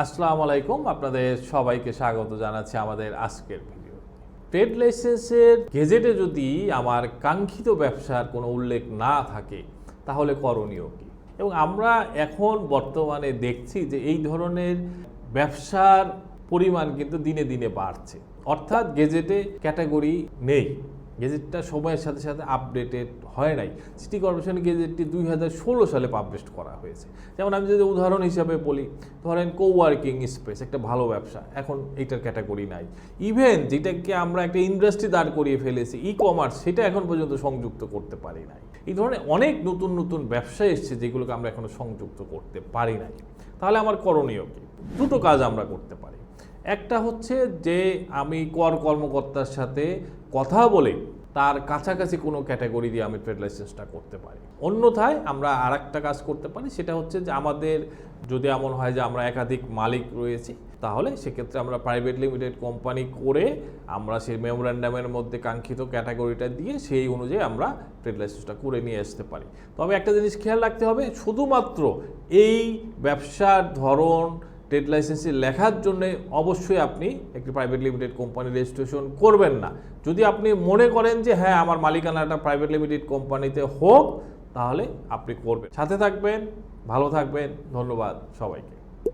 আসসালামু আলাইকুম, আপনাদের সবাইকে স্বাগত জানাচ্ছি আমাদের আজকের ভিডিও। ট্রেড লাইসেন্সের গেজেটে যদি আমার কাঙ্ক্ষিত ব্যবসার কোনো উল্লেখ না থাকে, তাহলে করণীয় কি? এবং আমরা এখন বর্তমানে দেখছি যে এই ধরনের ব্যবসার পরিমাণ কিন্তু দিনে দিনে বাড়ছে। অর্থাৎ গেজেটে ক্যাটাগরি নেই। গেজেটটা সময়ের সাথে সাথে আপডেটেড হয় নাই। সিটি কর্পোরেশন গেজেটটি দুই হাজার ষোলো সালে পাবলিশ করা হয়েছে। যেমন আমি যদি উদাহরণ হিসাবে বলি, ধরেন কোওয়ার্কিং স্পেস একটা ভালো ব্যবসা। এখন এইটার ক্যাটাগরি নাই। ইভেন যেটাকে আমরা একটা ইন্ডাস্ট্রি দাঁড় করিয়ে ফেলেছি ই কমার্স সেটা এখন পর্যন্ত সংযুক্ত করতে পারি নাই। এই ধরনের অনেক নতুন নতুন ব্যবসা এসছে যেগুলোকে আমরা এখনও সংযুক্ত করতে পারি নাই। তাহলে আমার করণীয় কি? দুটো কাজ আমরা করতে পারি। একটা হচ্ছে যে আমি কর কর্মকর্তার সাথে কথা বলে তার কাছাকাছি কোনো ক্যাটাগরি দিয়ে আমি ট্রেড লাইসেন্সটা করতে পারি। অন্যথায় আমরা আর একটা কাজ করতে পারি, সেটা হচ্ছে যে আমাদের যদি এমন হয় যে আমরা একাধিক মালিক রয়েছি, তাহলে সেক্ষেত্রে আমরা প্রাইভেট লিমিটেড কোম্পানি করে আমরা সেই মেমোরান্ডামের মধ্যে কাঙ্ক্ষিত ক্যাটাগরিটা দিয়ে সেই অনুযায়ী আমরা ট্রেড লাইসেন্সটা করে নিয়ে আসতে পারি। তবে একটা জিনিস খেয়াল রাখতে হবে, শুধুমাত্র এই ব্যবসার ধরন ট্রেড লাইসেন্সে লেখার জন্য অবশ্যই আপনি একটি প্রাইভেট লিমিটেড কোম্পানি রেজিস্ট্রেশন করবেন না। যদি আপনি মনে করেন যে হ্যাঁ আমার মালিকানাটা প্রাইভেট লিমিটেড কোম্পানিতে হোক, তাহলে আপনি করবেন। সাথে থাকবেন, ভালো থাকবেন, ধন্যবাদ সবাইকে।